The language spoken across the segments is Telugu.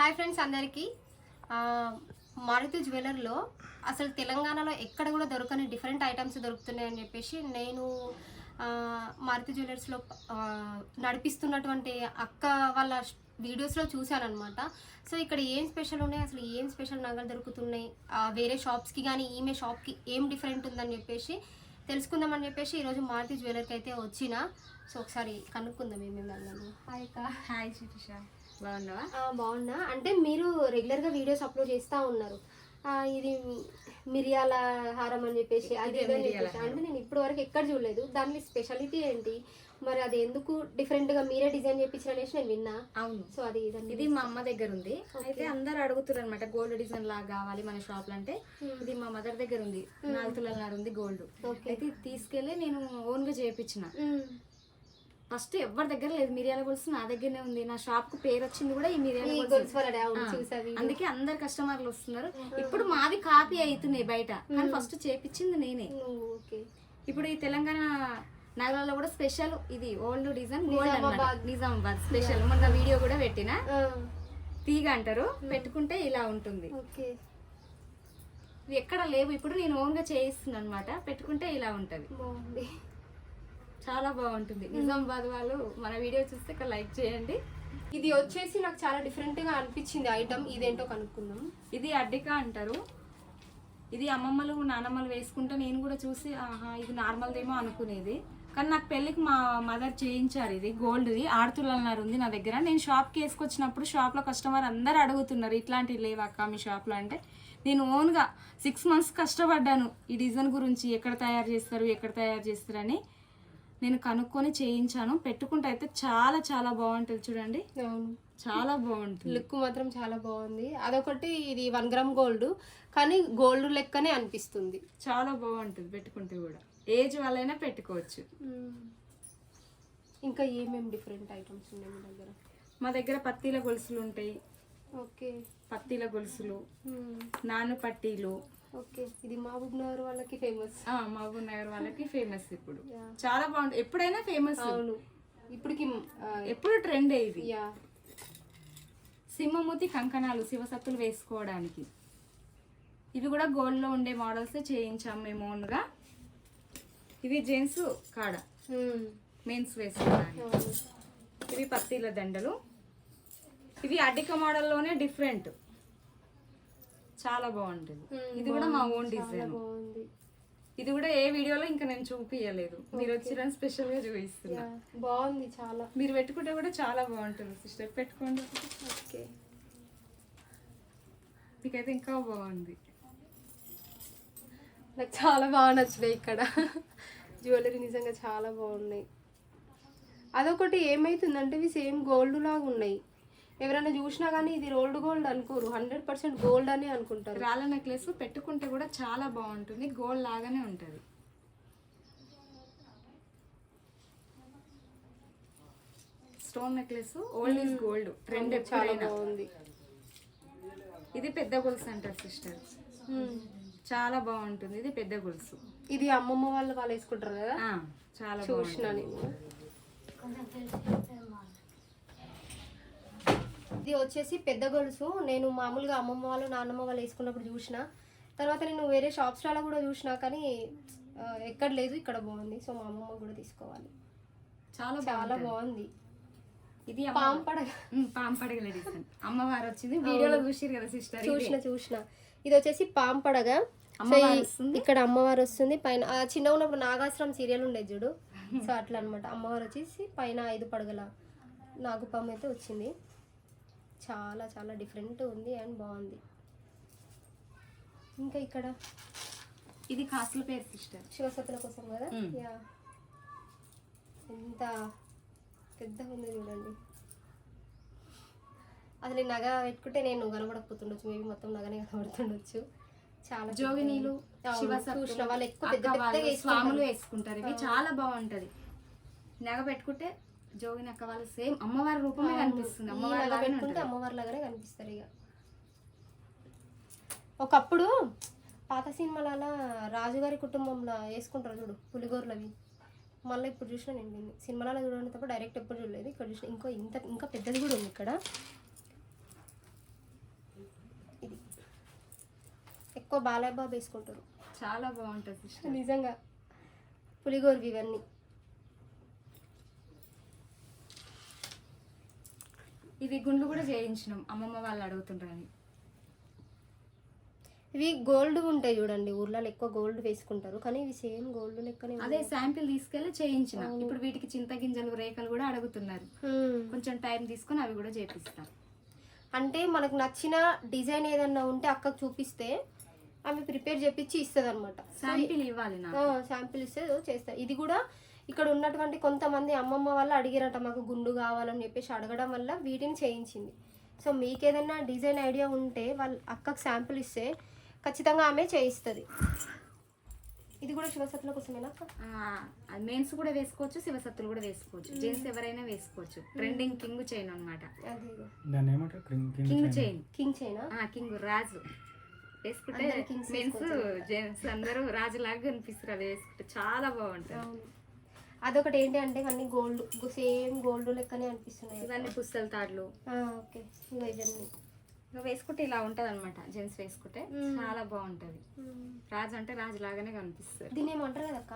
హాయ్ ఫ్రెండ్స్ అందరికీ. ఆ, మారుతి జ్యువెలర్లో అసలు తెలంగాణలో ఎక్కడ కూడా దొరకని డిఫరెంట్ ఐటమ్స్ దొరుకుతున్నాయని చెప్పేసి నేను ఆ, మారుతి జ్యువెలర్స్లో ఆ, నడిపిస్తున్నటువంటి అక్క వాళ్ళ వీడియోస్లో చూశానమాట సో ఇక్కడ ఏం స్పెషల్ ఉన్నాయి? అసలు ఏం స్పెషల్ నగలు దొరుకుతున్నాయి? ఆ, వేరే షాప్స్కి కానీ ఈమె షాప్కి ఏం డిఫరెంట్ ఉందని చెప్పేసి తెలుసుకుందామని చెప్పేసి ఈరోజు మారుతి జ్యువెలర్కి అయితే వచ్చిన. సో ఒకసారి కనుక్కుందాం ఏమేమి హాయ్ అక్క. హాయ్ శిరీష బాగున్నావా? బాగున్నా. అంటే మీరు రెగ్యులర్గా వీడియోస్ అప్లోడ్ చేస్తూ ఉన్నారు. ఇది మిరియాల హారం అని చెప్పేసి అది అంటే నేను ఇప్పటి వరకు ఎక్కడ చూడలేదు. దాని స్పెషాలిటీ ఏంటి? మరి అది ఎందుకు డిఫరెంట్గా మీరే డిజైన్ చేయించారు అనేసి నేను విన్నా. అవును. సో అది ఇది మా అమ్మ దగ్గర ఉంది. అయితే అందరు అడుగుతారు అనమాట గోల్డ్ డిజైన్ లాగా కావాలి మన షాప్లో అంటే? ఇది మా మదర్ దగ్గర ఉంది. నాలుగు తులాల ఉంది గోల్డ్ అయితే తీసుకెళ్ళి నేను ఓన్గా చేయించిన మ్మ్. ఫస్ట్ ఎవరి దగ్గర లేదు. మిరియాల గొలుసు నా దగ్గరనే ఉంది. నా షాప్కు పేరు వచ్చింది కూడా ఈ మిరియాల గొలుసు. అందుకే అందరు కస్టమర్లు వస్తున్నారు. ఇప్పుడు మావి కాపీ అవుతున్నాయి బయట. కానీ ఫస్ట్ చేపించింది నేనే. ఇప్పుడు ఈ తెలంగాణ నగరాల్లో కూడా స్పెషల్ ఇది old design gold Nizamabad. Special. మొన్న వీడియో కూడా పెట్టిన? తీగ అంటారు. పెట్టుకుంటే ఇలా ఉంటుంది. ఎక్కడ లేవు. ఇప్పుడు నేను ఓన్గా చేయిస్తున్నాను అనమాట పెట్టుకుంటే ఇలా ఉంటది. చాలా బాగుంటుంది. నిజామాబాద్ వాళ్ళు మన వీడియో చూస్తే ఇక్కడ లైక్ చేయండి. ఇది వచ్చేసి నాకు చాలా డిఫరెంట్గా అనిపించింది ఐటమ్. ఇదేంటో కనుక్కుందాం. ఇది అడ్డిక అంటారు. ఇది అమ్మమ్మలు నానమ్మలు వేసుకుంటే నేను కూడా చూసి ఆహా ఇది నార్మల్దేమో అనుకునేది. కానీ నాకు పెళ్ళికి మా మదర్ చేయించారు ఇది గోల్డ్ది. ఆడుతున్నారు ఉంది నా దగ్గర. నేను షాప్కి వేసుకొచ్చినప్పుడు షాప్లో కస్టమర్ అందరు అడుగుతున్నారు ఇట్లాంటివి లేవా అక్క మీ షాప్లో? అంటే నేను ఓన్గా సిక్స్ మంత్స్ కష్టపడ్డాను. ఈ డిజైన్ గురించి ఎక్కడ తయారు చేస్తారు ఎక్కడ తయారు చేస్తారని. నేను కనుక్కొని చేయించాను. పెట్టుకుంటే అయితే చాలా చాలా బాగుంటుంది చూడండి. చాలా బాగుంటుంది. లుక్ మాత్రం చాలా బాగుంది. అదొకటి ఇది వన్ గ్రామ్ గోల్డ్ కానీ గోల్డ్ లెక్కనే అనిపిస్తుంది. చాలా బాగుంటుంది పెట్టుకుంటే కూడా. ఏజ్ వాళ్ళైనా పెట్టుకోవచ్చు. ఇంకా ఏమేమి డిఫరెంట్ ఐటమ్స్ ఉన్నాయి మీ దగ్గర? మా దగ్గర పత్తిల గొలుసులు ఉంటాయి. ఓకే. పత్తిల గొలుసులు నాను పట్టీలు ఓకే ఇది మహబూబ్ నగర్ వాళ్ళకి ఫేమస్ ఆ, మహబూబ్ నగర్ వాళ్ళకి ఫేమస్ ఇప్పుడు. చాలా బాగుంటుంది. ఎప్పుడైనా ఫేమస్ అవును. ఇప్పటికి ఎప్పుడు ట్రెండ్ ఇది. యా. సింహమూతి కంకణాలు శివసత్తులు వేసుకోవడానికి. ఇవి కూడా గోల్డ్లో ఉండే మోడల్స్ చేయించాం మేము ఓన్గా. ఇవి జెంట్స్ కాడ. మెన్స్ వేసుకోవడానికి. ఇవి పత్తిల దండలు. ఇవి అడ్డిక మోడల్లోనే డిఫరెంట్ చాలా బాగుంటుంది. ఇది కూడా మా ఓన్ డిజైన్ ఇది కూడా ఏ వీడియోలో ఇంకా నేను చూపించలేదు మీరు వచ్చిన స్పెషల్గా చూపిస్తున్నా. బాగుంది చాలా. మీరు పెట్టుకుంటే కూడా చాలా బాగుంటుంది సిస్టర్ పెట్టుకోండి. ఓకే. మీకైతే ఇంకా బాగుంది. నాకు చాలా బాగా నచ్చినాయి ఇక్కడ. జ్యువెలరీ నిజంగా చాలా బాగున్నాయి. అదొకటి ఏమైతుందంటే ఇవి సేమ్ గోల్డ్ లాగా ఉన్నాయి ఎవరైనా చూసినా కానీ ఇది రోల్డ్ గోల్డ్ అనుకోరు. హండ్రెడ్ పర్సెంట్ గోల్డ్ అని అనుకుంటారు. రాళ్ళ నెక్లెస్ పెట్టుకుంటే కూడా చాలా బాగుంటుంది. గోల్డ్ లాగానే ఉంటుంది. Stone necklace old is gold. Trend చాలా బాగుంది. ఇది పెద్ద గొలుసు అంటారు సిస్టర్. చాలా బాగుంటుంది. ఇది పెద్ద గొలుసు. ఇది అమ్మమ్మ వాళ్ళు వాళ్ళు వేసుకుంటారు కదా? చాలా చూసిన నేను. ఇది వచ్చేసి పెద్ద గొలుసు. నేను మామూలుగా అమ్మమ్మ వాళ్ళు నాన్నమ్మ వాళ్ళు వేసుకున్నప్పుడు చూసిన. తర్వాత నేను వేరే షాప్స్లలో కూడా చూసిన కానీ ఎక్కడ లేదు ఇక్కడ బాగుంది. సో మా అమ్మమ్మ కూడా తీసుకోవాలి. చాలా చాలా బాగుంది. ఇది పాము పడగ. పాంపడగల డిజైన్ అమ్మవారు వచ్చింది. వీడియోలో చూసిరు కదా సిస్టర్ చూసిన చూసిన. ఇది వచ్చేసి పాము పడగ. సో అమ్మవారు ఈ- వస్తుంది. ఇక్కడ అమ్మవారు వస్తుంది. పైన ఆ, చిన్నగా ఉన్నప్పుడు నాగాశ్రం సీరియల్ ఉండేది చూడు. సో అట్లా అనమాట అమ్మవారు వచ్చేసి పైన ఐదు పడగల నాగుపాము అయితే వచ్చింది. చాలా చాలా డిఫరెంట్ ఉంది అండ్ బాగుంది. ఇంకా ఇక్కడ? ఇది కాసుల పేరు సిస్టర్. శివసతుల కోసం కదా. యా. ఎంత పెద్దగా ఉంది చూడండి. అసలు నగ పెట్టుకుంటే నేను కనబడకపోతుండొచ్చు మేబీ మొత్తం నగనే కనబడుతుండొచ్చు. చాలా జోగినీలు శివసత్తులు, చూసిన వాళ్ళు ఎక్కువ పెద్ద స్వాములు వేసుకుంటారు. వేసుకుంటారు. ఇవి చాలా బాగుంటది. నగ పెట్టుకుంటే జోగిని అక్క వాళ్ళు సేమ్ అమ్మవారి రూపమే కనిపిస్తుంది. అమ్మవారి పెట్టుకుంటే అమ్మవారి లాగానే కనిపిస్తారు ఇక. ఒకప్పుడు పాత సినిమాలలో రాజుగారి కుటుంబంలో వేసుకుంటారు చూడు పులిగోర్లవి. మళ్ళీ ఇప్పుడు చూసిన నేను దీన్ని సినిమాలలో చూడండి తప్ప డైరెక్ట్ ఎప్పుడు చూడలేదు. ఇక్కడ చూసిన ఇంకో ఇంత ఇంకా పెద్దది కూడా ఉంది ఇక్కడ. ఇది. ఎక్కువ బాలయ్య బాబు వేసుకుంటారు. చాలా బాగుంటుంది నిజంగా. పులిగోర్వి ఇవన్నీ. ఇవి గుండు కూడా చేయించినాం. అమ్మమ్మ వాళ్ళు అడుగుతుంటారని ఇవి గోల్డ్ ఉంటాయి చూడండి ఊర్లలో ఎక్కువ గోల్డ్ వేసుకుంటారు. కానీ ఇవి సేమ్ గోల్డ్ లెక్కనే అదే శాంపిల్ తీసుకెళ్ళి చేయించిన. ఇప్పుడు వీటికి చింతగింజలు రేఖలు కూడా అడుగుతున్నారు. కొంచెం టైం తీసుకొని అవి కూడా చేపిస్తాం. అంటే మనకు నచ్చిన డిజైన్ ఏదన్నా ఉంటే అక్కకు చూపిస్తే ఆమె ప్రిపేర్ చేపించి ఇస్తుంది అనమాట శాంపిల్ ఇవ్వాలి శాంపిల్ ఇస్తే చేస్తారు ఇది కూడా ఇక్కడ ఉన్నటువంటి కొంతమంది అమ్మమ్మ వాళ్ళు అడిగిరట మాకు గుండు కావాలని చెప్పేసి అడగడం వల్ల వీటిని చేయించింది. సో మీకు ఏదైనా డిజైన్ ఐడియా ఉంటే వాళ్ళ అక్కకు శాంపిల్ ఇస్తే ఖచ్చితంగా ఆమె చేయిస్తుంది. ఇది కూడా శివసత్తుల కోసమేనా అక్క? మెయిన్స్ కూడా వేసుకోవచ్చు శివసత్తులు కూడా వేసుకోవచ్చు. జెంట్స్ ఎవరైనా వేసుకోవచ్చు. Trending king chain క్రింగ్ king chain? King China? King రాజు. వేసుకుంటే మెన్స్ జెంట్స్ అందరూ రాజులాగా కనిపిస్తారు. అది వేసుకుంటే చాలా బాగుంటుంది. అదొకటి ఏంటి అంటే అన్ని గోల్డ్ సేమ్ గోల్డ్ లెక్కనే అనిపిస్తున్నాయి ఇవన్నీ పుస్తల తాడులు. ఓకే. ఇవన్నీ. వేసుకుంటే ఇలా ఉంటది అనమాట జెంట్స్ వేసుకుంటే. చాలా బాగుంటది. రాజు అంటే రాజు లాగానే కనిపిస్తుంది దీన్ని ఏమంటారు కదక్క?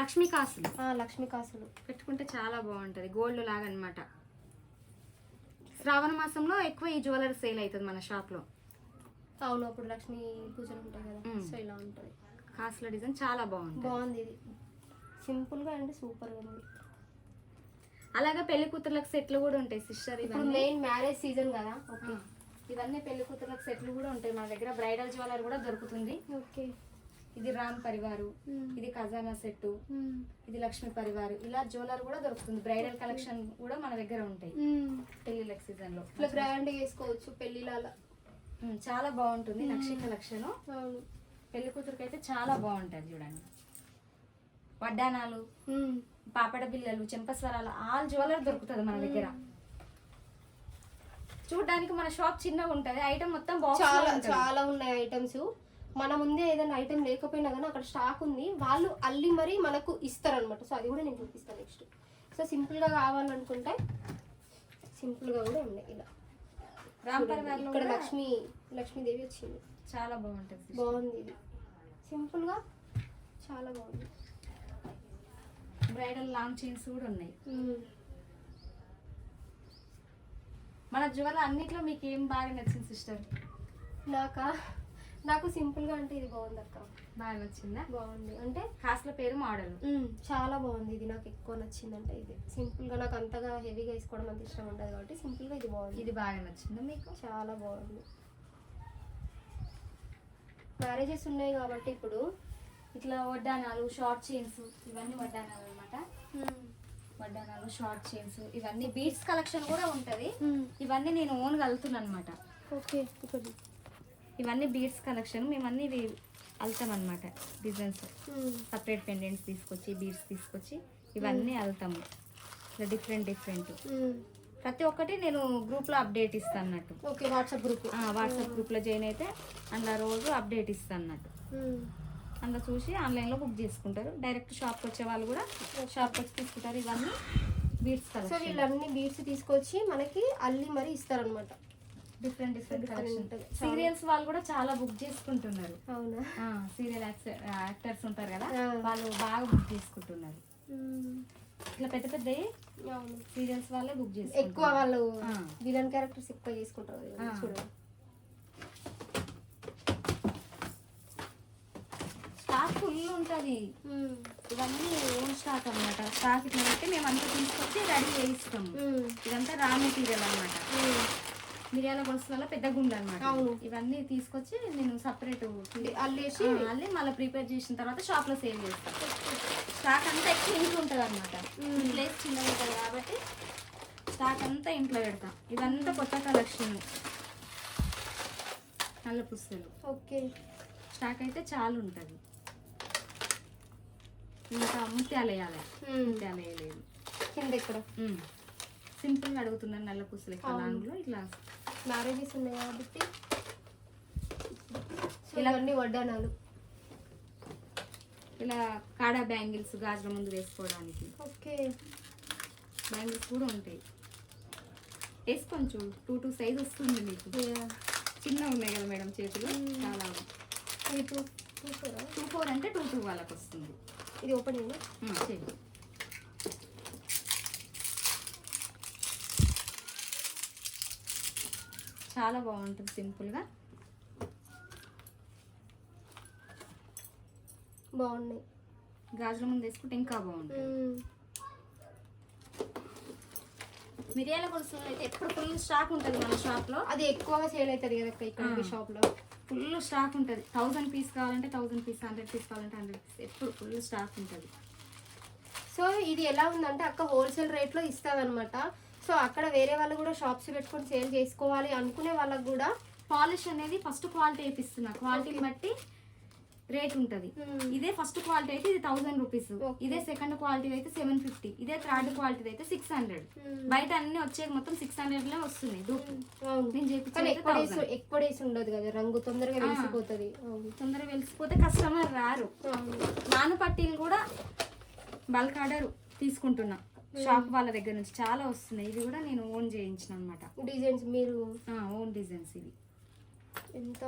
లక్ష్మీ కాసులు. లక్ష్మీ కాసులు. పెట్టుకుంటే చాలా బాగుంటది గోల్డ్ లాగా అనమాట శ్రావణ మాసంలో ఎక్కువ ఈ జ్యువెలరీ సేల్ అవుతుంది మన షాప్లో. అవును అప్పుడు లక్ష్మీ పూజలు ఉంటాయి కదా. సో ఇలా ఉంటుంది. కాసుల డిజైన్ చాలా బాగుంది బాగుంది ఇది. సింపుల్గా అండి సూపర్గా ఉంది. అలాగే పెళ్ళి కూతుర్లకు సెట్లు కూడా ఉంటాయి సిస్టర్ ఇప్పుడు ఇవన్నీ. మెయిన్ మ్యారేజ్ సీజన్ కదా ఓకే. ఇవన్నీ పెళ్ళి కూతుర్లకు సెట్లు కూడా ఉంటాయి. మన దగ్గర బ్రైడల్ జ్యువెలరీ కూడా దొరుకుతుంది. ఓకే. ఇది రామ్ పరివారు ఇది ఖజానా సెట్టు ఇది లక్ష్మీ పరివారు ఇలా జ్యువెలరీ కూడా దొరుకుతుంది. బ్రైడల్ కలెక్షన్ కూడా మన దగ్గర ఉంటాయి. పెళ్ళిళ్ళకి సీజన్లో. ఇట్లా గ్రాండ్ వేసుకోవచ్చు పెళ్ళిలా ఉమ్, చాలా బాగుంటుంది. నక్షి కలెక్షన్ పెళ్ళి కూతురికి అయితే చాలా బాగుంటుంది చూడండి. వడ్డానాలు. పాపడ బిల్లలు చెంపస్వరాలు ఆల్ జ్యువెలరీ దొరుకుతుంది మన దగ్గర. చూడడానికి మన షాప్ చిన్నగా ఉంటది. ఐటమ్ మొత్తం చాలా చాలా ఉన్నాయి ఐటమ్స్. మన ముందే ఏదైనా ఐటమ్ లేకపోయినా కానీ అక్కడ స్టాక్ ఉంది. వాళ్ళు అల్లి మరీ మనకు ఇస్తారనమాట సో అది కూడా నేను చూపిస్తాను నెక్స్ట్. సో సింపుల్గా కావాలనుకుంటే సింపుల్గా కూడా ఉన్నాయి ఇలా. ఇక్కడ కూడా లక్ష్మి లక్ష్మీదేవి వచ్చింది. చాలా బాగుంటుంది. బాగుంది ఇది. సింపుల్గా చాలా బాగుంది. బ్రైడల్ లాంగ్ చైన్స్ కూడా ఉన్నాయి. మన జ్యువెలరీ అన్నిట్లో మీకు ఏం బాగా నచ్చింది సిస్టర్? నాకా? నాకు సింపుల్గా అంటే ఇది బాగుంది అక్క. బాగా నచ్చిందా? బాగుంది. అంటే కాస్ట్ల పేరు మోడల్. చాలా బాగుంది ఇది. నాకు ఎక్కువ నచ్చిందంటే ఇది. సింపుల్గా నాకు అంతగా హెవీగా వేసుకోవడం అంత ఇష్టం ఉండదు కాబట్టి సింపుల్గా ఇది బాగుంది. ఇది బాగా నచ్చిందా మీకు? చాలా బాగుంది. మ్యారేజెస్ ఉన్నాయి కాబట్టి ఇప్పుడు ఇట్లా వడ్డానాలు షార్ట్ చైన్స్ ఇవన్నీ వడ్డానాలు వడ్డానాలు షార్ట్ చైన్స్ ఇవన్నీ బీడ్స్ కలెక్షన్ కూడా ఉంటది. ఇవన్నీ నేను ఓన్ కలుతున్నాను అనమాట ఓకే ఇక్కడ ఇవన్నీ బీడ్స్ కలెక్షన్ మేమన్నీ ఇవి అల్తాం అనమాట డిజైన్స్ సపరేట్ పెండెంట్స్ తీసుకొచ్చి బీడ్స్ తీసుకొచ్చి ఇవన్నీ అల్తాము. ఇట్లా డిఫరెంట్ డిఫరెంట్ ప్రతి ఒక్కటి నేను గ్రూప్లో అప్డేట్ ఇస్తాను అన్నట్టు ఓకే వాట్సాప్ గ్రూప్ వాట్సాప్ గ్రూప్లో జాయిన్ అయితే అందులో రోజు అప్డేట్ ఇస్తాను అన్నట్టు అందులో చూసి ఆన్లైన్లో బుక్ చేసుకుంటారు. డైరెక్ట్ షాప్కి వచ్చే వాళ్ళు కూడా షాప్కి వచ్చి తీసుకుంటారు. ఇవన్నీ బీడ్స్ సో వీళ్ళన్ని బీడ్స్ తీసుకొచ్చి మనకి అల్లి మరీ ఇస్తారనమాట డిఫరెంట్ డిఫరెంట్. సీరియల్స్ వాళ్ళు కూడా చాలా బుక్ చేసుకుంటున్నారు. అవునా? సీరియల్ యాక్టర్స్ ఉంటారు కదా. వాళ్ళు బాగా బుక్ చేసుకుంటున్నారు. ఇట్లా పెద్ద పెద్ద సీరియల్స్ వాళ్ళే బుక్ ఎక్కువ చేసుకుంటారు వాళ్ళు. విలన్ క్యారెక్టర్స్ ఎక్కువ చేసుకుంటారు. చూడండి. ఫుల్ ఉంటుంది. ఇవన్నీ ఓన్ స్టాక్ అన్నమాట. స్టాక్ ఇట్లా పెట్టి మేము అంతా తీసుకొచ్చి రెడీ చేయిస్తాము మ్మ్. ఇదంతా రా మెటీరియల్ అన్నమాట. మ్మ్. మిరియాల గొలుసులలో పెద్ద గుండె అనమాట. ఇవన్నీ తీసుకొచ్చి నేను సపరేట్ అల్లేసి మళ్ళీ మళ్ళీ ప్రిపేర్ చేసిన తర్వాత షాప్లో సేల్ చేస్తాను స్టాక్ అంతా ఎక్కువ ఇంట్లో ఉంటుంది అనమాట. ప్లేస్ చిన్నగా ఉంటుంది కాబట్టి స్టాక్ అంతా ఇంట్లో పెడతాం. ఇదంతా కొత్త కలెక్షన్. నల్ల పుస్తలు. ఓకే. స్టాక్ అయితే చాలా ఉంటుంది ఇంకా ముత్యాలు వేయాలి. ముత్యాలు వేయలేదు కింద ఇక్కడ. సింపుల్గా అడుగుతున్నాను నల్ల అవును. లాంగ్లో ఇట్లా. మ్యారేజెస్ ఉన్నాయి కాబట్టి. ఇలా- ఇవన్నీ వడ్డానాలు ఇలా కాడా బ్యాంగిల్స్ గాజుల ముందు వేసుకోవడానికి. ఓకే. బ్యాంగిల్స్ కూడా ఉంటాయి. వేసుకోండి చూడు. టూ టూ సైజ్ వస్తుంది మీకు. చిన్న ఉన్నాయి కదా మేడం చేతిలో? చాలా టూ ఫోర్ అంటే టూ టూ వాళ్ళకి వస్తుంది. ఇది ఓపెన్ చాలా బాగుంటుంది సింపుల్గా బాగున్నాయి. గాజుల ముందు వేసుకుంటే ఇంకా బాగుంటుంది. మిరియాల గొలుసు అయితే ఎప్పుడు ఫుల్ స్టాక్ ఉంటుంది మన షాప్లో అది ఎక్కువగా సేల్ అవుతుంది కదా ఇక్కడ. షాప్లో ఫుల్ స్టాక్ ఉంటుంది. థౌజండ్ పీస్ కావాలంటే థౌజండ్ పీస్ హండ్రెడ్ పీస్ కావాలంటే హండ్రెడ్ పీస్ ఎప్పుడు ఫుల్ స్టాక్ ఉంటుంది. సో ఇది ఎలా ఉందంటే అక్క హోల్సేల్ రేట్లో ఇస్తుంది అనమాట సో అక్కడ వేరే వాళ్ళు కూడా షాప్స్ పెట్టుకొని సేల్ చేసుకోవాలి అనుకునే వాళ్ళకి కూడా పాలిష్ అనేది ఫస్ట్ క్వాలిటీ వేపిస్తున్నా. క్వాలిటీని బట్టి రేట్ ఉంటుంది. మ్మ్. ఇదే ఫస్ట్ క్వాలిటీ అయితే ఇది థౌసండ్ రూపీస్. ఇదే సెకండ్ క్వాలిటీ అయితే సెవెన్ ఫిఫ్టీ ఇదే థర్డ్ క్వాలిటీ అయితే సిక్స్ హండ్రెడ్ మ్మ్. బయట అన్ని వచ్చేది మొత్తం సిక్స్ హండ్రెడ్లో వస్తుంది నేను ఎక్కువ డేస్ ఉండదు కదా రంగు తొందరగా. వెలిసిపోతుంది. తొందరగా వెలిసిపోతే కస్టమర్ రారు. నాను పట్టీలు కూడా బల్క్ ఆర్డర్ తీసుకుంటున్నా. షాప్ వాళ్ళ దగ్గర నుంచి చాలా వస్తున్నాయి. ఇది కూడా నేను ఓన్ చేయించిన అనమాట డిజైన్స్ మీరు? ఓన్ డిజైన్స్ ఇవి. ఎంత?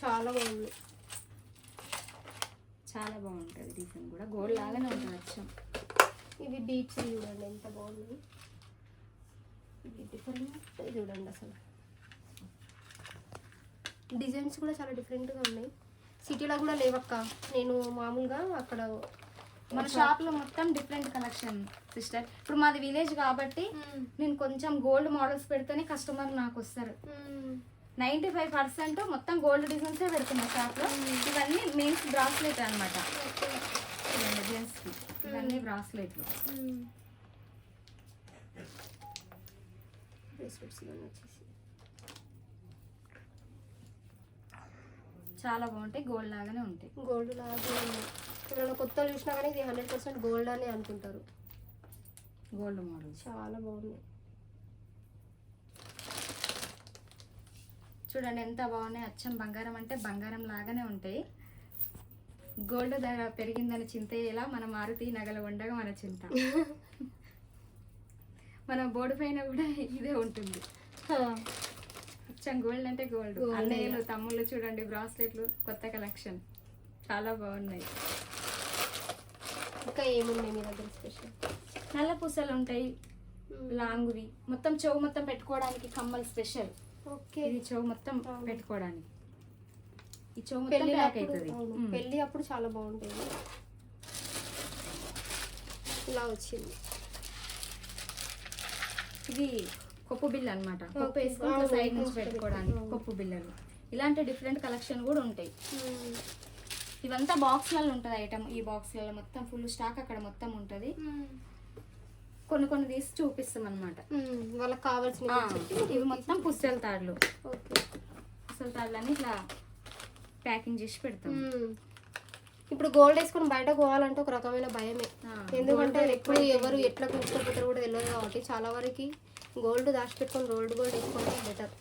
చాలా బాగుంది. చాలా బాగుంటుంది డిజైన్ కూడా. గోల్డ్ లాగానే ఉంటుంది అచ్చం. ఇవి బీట్స్ చూడండి ఎంత బాగుంది ఇది డిఫరెంట్ చూడండి అసలు. డిజైన్స్ కూడా చాలా డిఫరెంట్గా ఉన్నాయి. సిటీలో కూడా లేవక్క. నేను మామూలుగా అక్కడ మన షాప్లో మొత్తం డిఫరెంట్ కలెక్షన్ సిస్టర్ ఇప్పుడు మాది విలేజ్ కాబట్టి మ్మ్. నేను కొంచెం గోల్డ్ మోడల్స్ పెడితేనే కస్టమర్ నాకు వస్తారు. మ్మ్. నైంటీ ఫైవ్ పర్సెంట్ మొత్తం గోల్డ్ డిజైన్సే పెడుతున్నా షాప్లో ఇవన్నీ మెయిన్స్ బ్రాస్లెట్ అనమాట ఇవన్నీ బ్రాస్లెట్లు. చాలా బాగుంటాయి. గోల్డ్ లాగానే ఉంటాయి. గోల్డ్ లాగా ఉన్నాయి. ఎవరైనా కొత్త చూసినా కానీ ఇది హండ్రెడ్ పర్సెంట్ గోల్డ్ అని అనుకుంటారు. Gold models. చాలా బాగున్నాయి. చూడండి ఎంత బాగున్నాయి. అచ్చం బంగారం అంటే బంగారం లాగానే ఉంటాయి. గోల్డ్ ధర పెరిగిందని చింతయ్యేలా మన మారుతి నగలు ఉండగా మన చింత. మన బోర్డు పైన కూడా ఇదే ఉంటుంది. అచ్చం గోల్డ్ అంటే గోల్డ్. అన్నయ్యలు తమ్ముళ్ళు చూడండి బ్రాస్లెట్లు కొత్త కలెక్షన్. చాలా బాగున్నాయి. ఇంకా ఏమున్నాయి మీ దగ్గర స్పెషల్? నల్ల పూసలు ఉంటాయి. లాంగువి. మొత్తం చెవు మొత్తం పెట్టుకోవడానికి కమ్మలు స్పెషల్. ఇది చెవు మొత్తం. పెట్టుకోవడానికి. ఈ చెవు మొత్తం పెళ్ళి అప్పుడు అవుతుంది. పెళ్ళి అప్పుడు చాలా బాగుంటుంది. ఇలా వచ్చింది. ఇది కొప్పు బిల్ల అనమాట కొప్పు. వేసుకొని సైడ్ నుంచి పెట్టుకోవడానికి. కొప్పు బిల్లలు. ఇలాంటి డిఫరెంట్ కలెక్షన్ కూడా ఉంటాయి. ఇవంతా బాక్స్లలో ఉంటుంది ఐటమ్ ఈ బాక్స్లలో మొత్తం ఫుల్ స్టాక్ అక్కడ మొత్తం ఉంటుంది. కొన్ని కొన్ని తీసి చూపిస్తాం అనమాట. వాళ్ళకి కావాల్సిన ఇవి మొత్తం పుస్తల తాడులు ఓకే. పుస్తల తాడులని ఇట్లా ప్యాకింగ్ చేసి పెడతాం. ఇప్పుడు గోల్డ్ వేసుకొని బయట పోవాలంటే ఒక రకమైన భయమే. ఎందుకంటే ఎప్పుడు ఎవరు ఎట్లా తీసుకుపోతారో కూడా తెలియదు కాబట్టి చాలా వరకు గోల్డ్ దాచిపెట్టుకొని రోల్డ్ గోల్డ్ వేసుకోవడం బెటర్.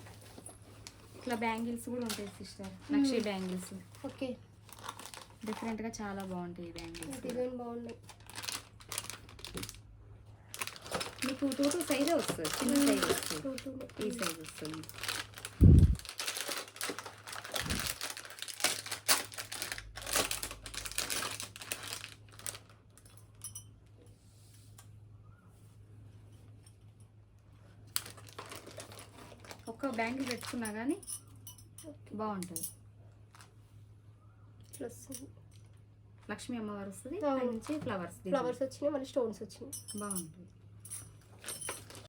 ఇట్లా బ్యాంగిల్స్ కూడా ఉంటాయి సిస్టర్. నక్షి బ్యాంగిల్స్. ఓకే. డిఫరెంట్గా చాలా బాగుంటాయి బ్యాంగిల్స్. డిజైన్ బాగున్నాయి. మీకు టూ టూ సైజే వస్తుంది చిన్న సైజ్ వస్తుంది టూ టూ ఈ సైజ్ వస్తుంది ఒక్క బ్యాంగిల్ పెట్టుకున్నా కానీ బాగుంటుంది. వస్తుంది లక్ష్మీ అమ్మవారు వస్తుంది నుంచి ఫ్లవర్స్ ఫ్లవర్స్ వచ్చినాయి మళ్ళీ స్టోన్స్ వచ్చినాయి. బాగుంటుంది.